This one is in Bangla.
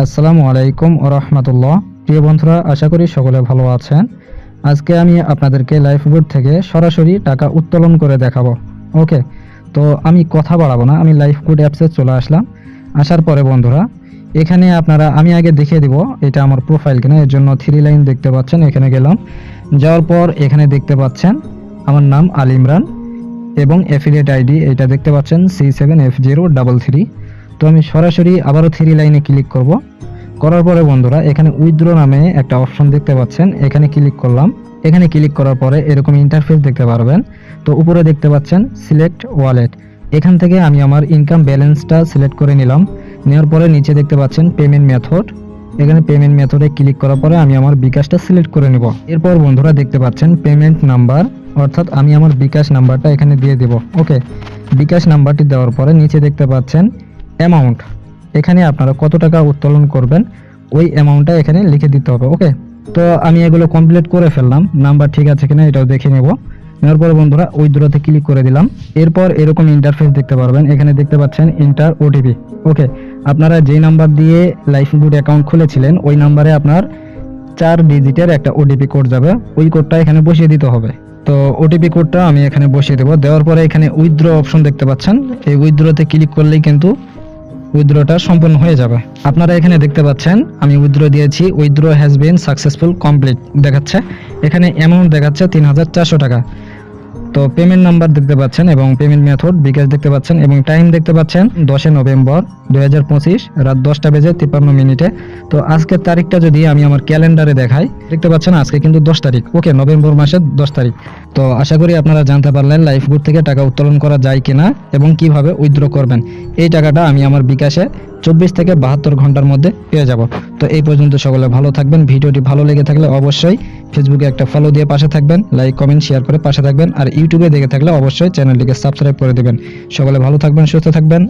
আসসালামু আলাইকুম রহমতুল্লাহ। প্রিয় বন্ধুরা, আশা করি সকলে ভালো আছেন। আজকে আমি আপনাদেরকে লাইফ বোর্ড থেকে সরাসরি টাকা উত্তোলন করে দেখাবো। ওকে, তো আমি কথা বাড়াবো না, আমি লাইফ বোর্ড অ্যাপসে চলে আসলাম। আসার পরে বন্ধুরা, এখানে আপনারা, আমি আগে দেখিয়ে দিব, এটা আমার প্রোফাইল কিনা, এর জন্য থ্রি লাইন দেখতে পাচ্ছেন, এখানে গেলাম। যাওয়ার পর এখানে দেখতে পাচ্ছেন, আমার নাম আল ইমরান এবং অ্যাফিলিয়েট আইডি, এটা দেখতে পাচ্ছেন C seven F zero double three তো আমি সরাসরি আবারও থ্রি লাইনে ক্লিক করব। করার পরে বন্ধুরা, এখানে উইথড্র নামে একটা অপশন দেখতে পাচ্ছেন। এখানে ক্লিক করলাম। এখানে ক্লিক করার পরে এরকম ইন্টারফেস দেখতে পারবেন। তো উপরে দেখতে পাচ্ছেন সিলেক্ট ওয়ালেট এখান থেকে আমি আমার ইনকাম ব্যালেন্সটা সিলেক্ট করে নিলাম। নেওয়ার পরে নিচে দেখতে পাচ্ছেন পেমেন্ট মেথড এখানে পেমেন্ট মেথডে ক্লিক করার পরে আমি আমার বিকাশটা সিলেক্ট করে নেব। এরপর বন্ধুরা দেখতে পাচ্ছেন পেমেন্ট নাম্বার অর্থাৎ আমি আমার বিকাশ নাম্বারটা এখানে দিয়ে দেব। ওকে বিকাশ নাম্বারটি দেওয়ার পরে নিচে দেখতে পাচ্ছেন অ্যামাউন্ট এখানে আপনারা কত টাকা উত্তোলন করবেন, ওই অ্যামাউন্টটা এখানে লিখে দিতে হবে ওকে তো আমি এগুলো কমপ্লিট করে ফেললাম নাম্বার ঠিক আছে কিনা এটাও দেখে নেব। নেওয়ার পরে বন্ধুরা, ওই দূরতে ক্লিক করে দিলাম। এরপর এরকম ইন্টারফেস দেখতে পারবেন, এখানে দেখতে পাচ্ছেন ইন্টার ওটিপি ওকে আপনারা যেই নাম্বার দিয়ে লাইফ বুট অ্যাকাউন্ট খুলেছিলেন, ওই নাম্বারে আপনার চার ডিজিটের একটা ওটিপি কোড যাবে, ওই কোডটা এখানে বসিয়ে দিতে হবে। তো ওটিপি কোডটা আমি এখানে বসিয়ে দেবো, দেওয়ার পরে এখানে উইথড্র অপশন দেখতে পাচ্ছেন, এই উইথড্রতে ক্লিক করলেই কিন্তু উইথড্রটা সম্পূর্ণ হয়ে যাবে। আপনারা এখানে দেখতে পাচ্ছেন, আমি উইথড্র দিয়েছি withdraw has been successful complete দেখাচ্ছে। এখানে অ্যামাউন্ট দেখাচ্ছে তিন হাজার চারশো টাকা। তো পেমেন্ট নাম্বার দেখতে পাচ্ছেন এবং পেমেন্ট মেথড বিকাশ দেখতে পাচ্ছেন এবং টাইম দেখতে পাচ্ছেন দশে নভেম্বর দু হাজার পঁচিশ রাত দশটা বেজে তিপ্পান্ন মিনিটে। তো আজকের তারিখটা যদি আমি আমার ক্যালেন্ডারে দেখাই, দেখতে পাচ্ছেন আজকে কিন্তু দশ তারিখ। ওকে, নভেম্বর মাসের দশ তারিখ। তো আশা করি আপনারা জানতে পারলেন লাইফ বুট থেকে টাকা উত্তোলন করা যায় কিনা এবং কীভাবে উইথড্র করবেন। এই টাকাটা আমি আমার বিকাশে চব্বিশ থেকে বাহাত্তর ঘণ্টার মধ্যে পেয়ে যাব। তো এই পর্যন্ত সকলে ভালো থাকবেন। ভিডিওটি ভালো লেগে থাকলে অবশ্যই ফেসবুকে একটা ফলো দিয়ে পাশে থাকবেন লাইক কমেন্ট শেয়ার করে পাশে থাকবেন, আর ইউটিউবে দেখে থাকলে অবশ্যই চ্যানেলটিকে সাবস্ক্রাইব করে দেবেন। সকলে ভালো থাকবেন, সুস্থ থাকবেন।